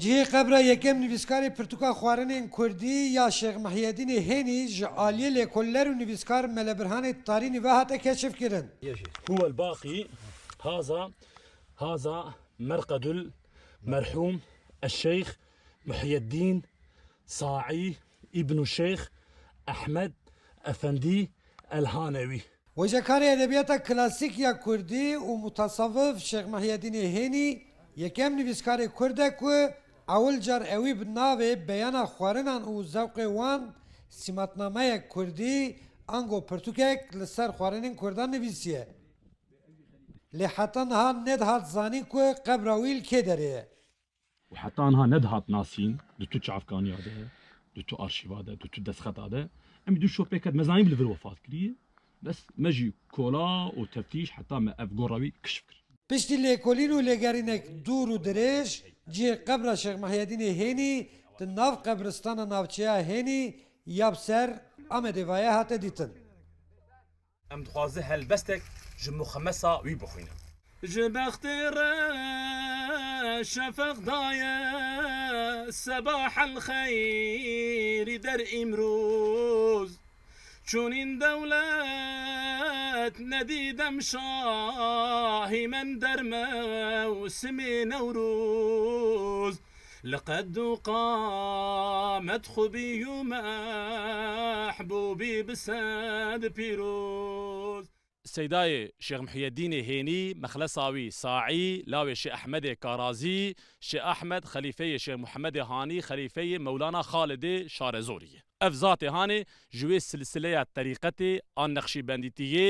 Cihê qebra yekem nivîskarê pirtûka xwarinên Kurdî ya Şex Mehyedînê Hênî ji aliyê lêkoller û nivîskar Melebirhanê Tarînî ve hate keşif kirin. هو الباقي هذا هذا مرقد المرحوم الشيخ محي الدين صاعي ابن الشيخ أحمد أفندي الهانوي Hocakarê edebiyata klasîk ya Kurdî û mutasavvıf Şex Mehyedînê Hênî yekem nivîskarê Kurd e ku ewil car ewî bi navê beyana xwarinan û zewqê wan sîmatnameyek Kurdî ango pirtûkek li ser xwarinên Kurdan nivîsiye. Lê heta niha nedihat zanîn ku qebra wî li kê derê ye. وحتى انها ندهت ناسين دو تو چافکانی ده دو تو ارشیوا ده دو تو دسخط ده ام دو شو بيكت مزايم ليفل وفات كريه بس ماجي كولا وتفتيش حتى ما أف قراوي كشفكر. بشتي لي كولينو لي غارينك دور ودريش جي قبر الشيخ محي الدين هيني تناف قبرستان نافچيا هيني يابسر أمد ويا هات ديتن. أم دخوازه هل بستك جمو خمسة وي بخوينا جبختر شفق دايا صباح الخير در إمروز. چون دولت ندیدم شاهی من در موسم نوروز. لقد قامت خوبی و محبوبی بسد پیروز. سیدای شیخ محی الدین هینی مخلصاوی ساعی لاوی شیخ احمد کارازی شیخ احمد خلیفه شیخ محمد هانی خلیفه مولانا خالد شارزوریه ev zatê hane ji wê silsileya terîqetê an nexşîbendîtiyê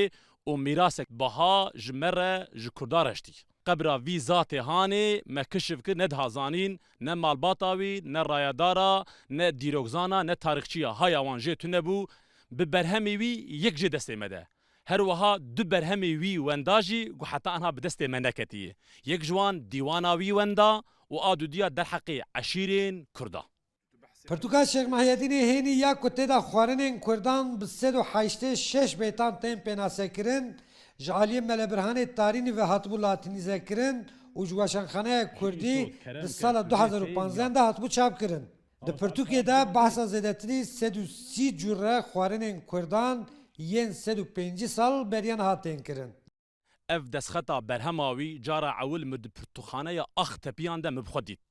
û mîrasek baha ji me re ji Kurda reştî. Qebra vî zatê hanê me kişiv ki nedhazanîn ne malbata wî ne rayadara ne dîrokzana ne tarixçiya haya wan jê tune bû bi berhemê wî yek jê destê me de. Her wiha du berhemê wî wenda jî gu heta anha bi destê me neketiye. Yek ji wan dîwana wî wenda û adudiya derheqê eşîrên Kurda sed û heştê şeş bêtan tên pênasekirin ji aliyê Melebirhanê Tarînî ve hatibû latînîzekirin û ji weşanxaneya Kurdî di sala 2015 de hatibû çapkirin. Di pirtûkê de behsa zêdetirî sed û sî cure xwarinên Kurdan yên sed û pêncî sal beriyan hatên kirin. ev destxeta berhemawi cara ewil mid pirtuxaneya ax tepiyan de mibxwedît her wiha seyda ne tenê behsa e, şiklê xwarinê şiklê çêkirina wê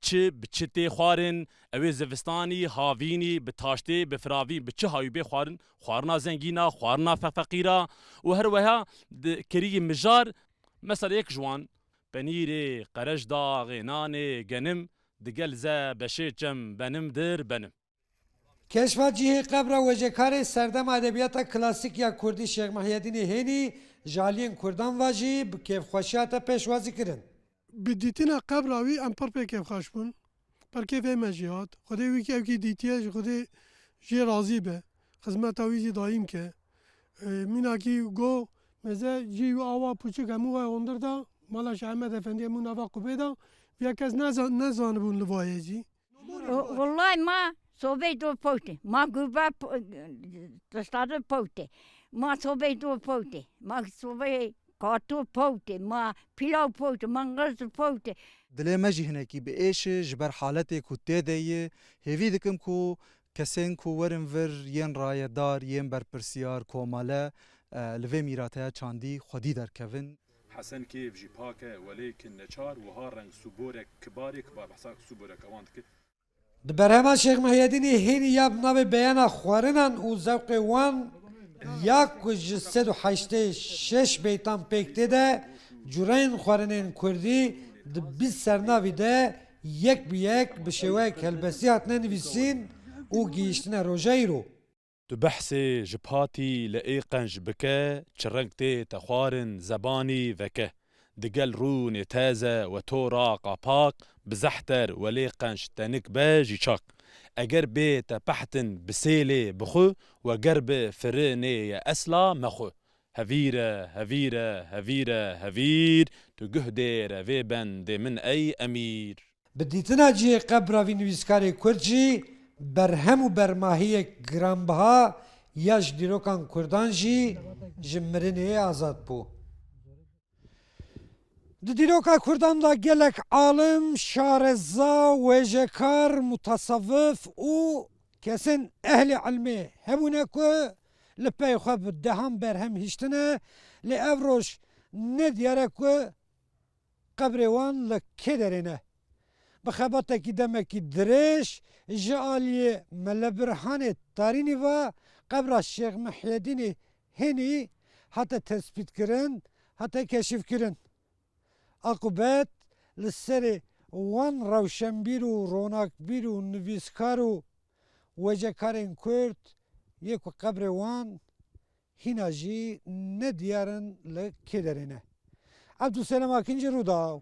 çi bi çi tê xwarin ew ê zivistanî havînî bi taştê bi firavî bi çi hayû bê xwarin xwarina zengîna xwarina feqîra û her wiha di keriyê mijar mesela yek ji wan penîrê qereşda ghênanê genim digel ze beşê çem benim dir benim Keşfa cihê qebra wecekarê serdema edebiyata klasîk ya Kurdî Şex Mehyedînê Hênî ji aliyên Kurdan ve jî bi kêfxweşiya te pêşwazî kirin. Bi dîtina qebra wî em pir pê kevxweş bûn. Perkevê me jî hat. Xwedê wî kevkî dîtiye ji Xwedê jê razî be. Xizmeta wî jî daîm ke. Mînakî got meze jî wî awa pûçik hemû we hundir da mala Şeh Ehmed Efendiye mû nava qubê da vê kes nezanibûn li vayê jî. Vallahi ma Sovetou poute, maguba tostado poute, ma sovetou poute, ma sove کاتو پوت ما پیلاو پوت منغز پوت دلې ما جهنه کې به ايش جبر حالت کو ته دی هوی دکم کو کسین کو ورن ور ین رای دار ین بر پرسیار کوماله لوی میراته چاندی خودی در کوین. حسن کیف جی پاکه ولیکن نچار و ها رنگ سوبورک کبارک با بحثا سوبورک اواند که Şex Mehyedînê Hênî ya bi navê beyana xwarinan û zewqê wan ya ku ji sed û heştê şeş bêtan pêk tê de cureyên xwarinên Kurdî di bîst sernavî de yek bi yek bi şêweyek helbestî hatine nivîsîn û gihîştine roja îro. Tu behsê ji patî li êqenj دقل رون تازا وتورا قباق بزحتر وليقنش باجي شاق اگر بي بحتن بسيلي بخو وقرب فريني يا اسلا مخو. هفيرة هفيرة هفيرة هفير تو قهدير رفيبن دي من أي أمير بديتنا جي قبرا في نويسكاري كورجي برهم و برماهية جرامبها ياش ديروكان كردان جمرني آزاد بو. Emîr Bi dîtina cihê qebra vî nivîskarê Kurd jî berhem û bermahiyek giranbiha ya ji dîrokan Kurdan jî ji mirinê azad bû. Di dîroka Kurdan da gelek alim, şareza, wêjekar, mutasavvif û kesin ehli ilmê hebûne ku li pey xwe bi dehan berhem hiştine lê ev roj ne diyare ku wan li kê derê ne. Bi xebatekî demekî dirêj ji aliyê Melebirhanê Tarînî ve qebra Şêx Mihyedînê Hênî hate tespîtkirin, hate keşifkirin. Akubet li serê wan rewşenbîr û ronakbîr û nivîskar û wecekarên Kurd yê ku qebrê wan hîna jî ne diyarin li kê derê ne. Ebdûselam Akinci Rûdaw